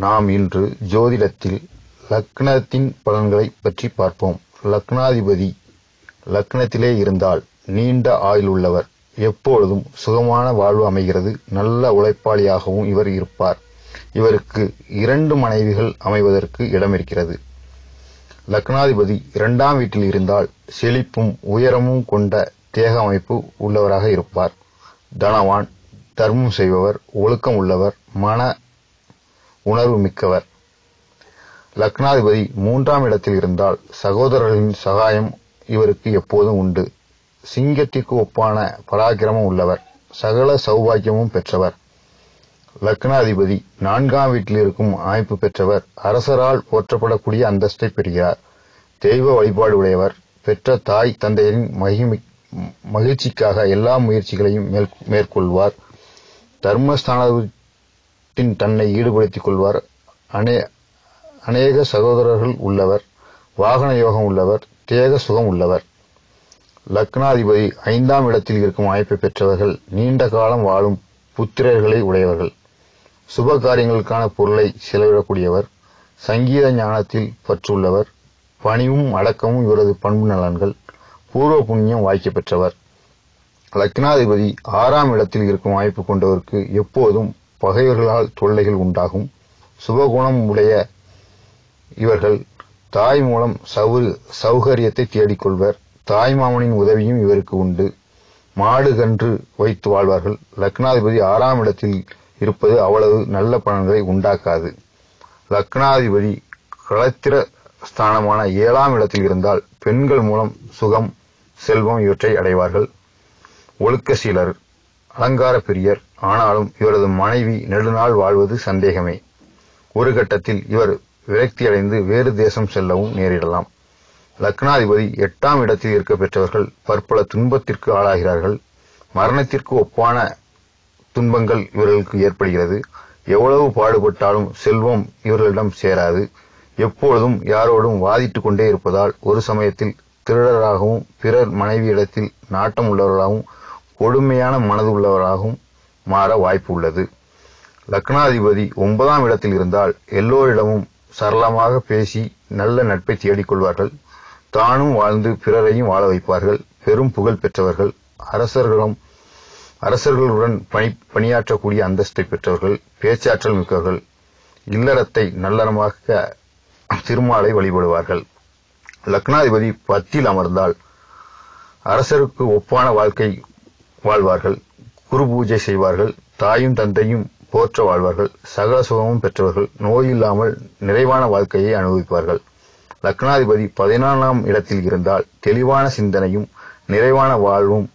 நாம் இன்று ஜோதிடத்தில் லக்னத்தின் பலன்களைப் பற்றி பார்ப்போம். லக்னாதிபதி லக்னத்திலே இருந்தால் நீண்ட ஆயுள் உள்ளவர் எப்பொழுதும் சுகமான வாழ்வு அமைகிறது. நல்ல உழைப்பாளியாகவும் இவர் இருப்பார். இவருக்கு இரண்டு மனைவிகள் அமைவதற்கு இடம் இருக்கிறது லக்னாதிபதி இரண்டாம் வீட்டில் இருந்தால் செழிப்பும் உயரமும் கொண்ட தேக அமைப்பு உள்ளவராக இருப்பார். தனவான் தர்மம் செய்பவர் ஒழுக்கம் உள்ளவர் மன உணர்வு மிக்கவர். லக்னாதிபதி மூன்றாம் இடத்தில் இருந்தால் சகோதரர்களின் சகாயம் இவருக்கு எப்போதும் உண்டு. சிங்கத்திற்கு ஒப்பான பராக்கிரமம் உள்ளவர். சகல சௌபாக்கியமும் பெற்றவர். லக்னாதிபதி நான்காம் வீட்டில் இருக்கும் அமைப்பு பெற்றவர். அரசரால் போற்றப்படக்கூடிய அந்தஸ்தை பெறுகிறார். தெய்வ வழிபாடு உடையவர். பெற்ற தாய் தந்தையரின் மகிமை மகிழ்ச்சிக்காக எல்லா முயற்சிகளையும் மேற்கொள்வார். தர்மஸ்தானத்தின் தன்னை ஈடுபடுத்திக் கொள்வார். அனே அநேக சகோதரர்கள் உள்ளவர் வாகன யோகம் உள்ளவர் தேக சுகம் உள்ளவர். லக்னாதிபதி ஐந்தாம் இடத்தில் இருக்கும் அமைப்பை பெற்றவர்கள் நீண்ட காலம் வாழும் புத்திரர்களை உடையவர்கள். சுப காரியங்களுக்கான பொருளை செலவிடக்கூடியவர் சங்கீத ஞானத்தில் பற்றுள்ளவர் பணிவும் அடக்கமும் இவரது பண்பு நலன்கள் பூர்வ புண்ணியம் வாய்க்க பெற்றவர். லக்னாதிபதி ஆறாம் இடத்தில் இருக்கும் வாய்ப்பு கொண்டவருக்கு எப்போதும் பகைவர்களால் தொல்லைகள் உண்டாகும். சுபகுணம் உடைய இவர்கள் தாய் மூலம் சௌகரியத்தை தேடிக்கொள்வர். தாய்மாமனின் உதவியும் இவருக்கு உண்டு. மாடு கன்று வைத்து வாழ்வார்கள். லக்னாதிபதி ஆறாம் இடத்தில் இருப்பது அவ்வளவு நல்ல பலன்களை உண்டாக்காது. லக்னாதிபதி களத்திர ஸ்தானமான ஏழாம் இடத்தில் இருந்தால் பெண்கள் மூலம் சுகம் செல்வம் இவற்றை அடைவார்கள். ஒழுக்கசீலர் அலங்கார பிரியர் ஆனாலும் இவரது மனைவி நெடுநாள் வாழ்வது சந்தேகமே. ஒரு கட்டத்தில் இவர் விரக்தியடைந்து வேறு தேசம் செல்லவும் நேரிடலாம். லக்னாதிபதி எட்டாம் இடத்தில் இருக்க பெற்றவர்கள் பற்பல துன்பத்திற்கு ஆளாகிறார்கள். மரணத்திற்கு ஒப்பான துன்பங்கள் இவர்களுக்கு ஏற்படுகிறது. எவ்வளவு பாடுபட்டாலும் செல்வம் இவர்களிடம் சேராது. எப்பொழுதும் யாரோடும் வாதிட்டுக் கொண்டே இருப்பதால் ஒரு சமயத்தில் திருடராகவும் பிறர் மனைவியிடத்தில் நாட்டம் உள்ளவர்களாகவும் கொடுமையான மனது உள்ளவராகவும் மாற வாய்ப்பு உள்ளது லக்னாதிபதி ஒன்பதாம் இடத்தில் இருந்தால் எல்லோரிடமும் சரளமாக பேசி நல்ல நட்பை தேடிக்கொள்வார்கள். தானும் வாழ்ந்து பிறரையும் வாழ வைப்பார்கள். பெரும் புகழ் பெற்றவர்கள். அரசர்களும் அரசர்களுடன் பணி பணியாற்றக்கூடிய அந்தஸ்தை பெற்றவர்கள். பேச்சாற்றல் மிக்கவர்கள். இல்லறத்தை நல்லறமாக திருமாலை வழிபடுவார்கள். லக்னாதிபதி பத்தில் அமர்ந்தால் அரசருக்கு ஒப்பான வாழ்க்கை வாழ்வார்கள். குரு பூஜை செய்வார்கள். தாயும் தந்தையும் போற்ற வாழ்வார்கள். சகல சுகமும் பெற்றவர்கள். நோயில்லாமல் நிறைவான வாழ்க்கையை அனுபவிப்பார்கள். லக்னாதிபதி பதினாலாம் இடத்தில் இருந்தால் தெளிவான சிந்தனையும் நிறைவான வாழ்வும்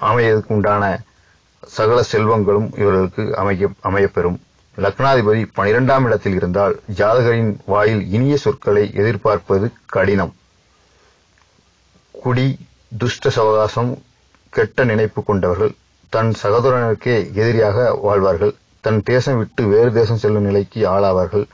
அமையதுக்கு உண்டான சகல செல்வங்களும் இவர்களுக்கு அமைய அமையப்பெறும். லக்னாதிபதி பனிரெண்டாம் இடத்தில் இருந்தால் ஜாதகரின் வாயில் இனிய சொற்களை எதிர்பார்ப்பது கடினம். குடி துஷ்ட சவகாசம் கெட்ட நினைப்பு கொண்டவர்கள் தன் சகோதரனுக்கே எதிரியாக வாழ்வார்கள். தன் தேசம் விட்டு வேறு தேசம் செல்லும் நிலைக்கு ஆளாவார்கள்.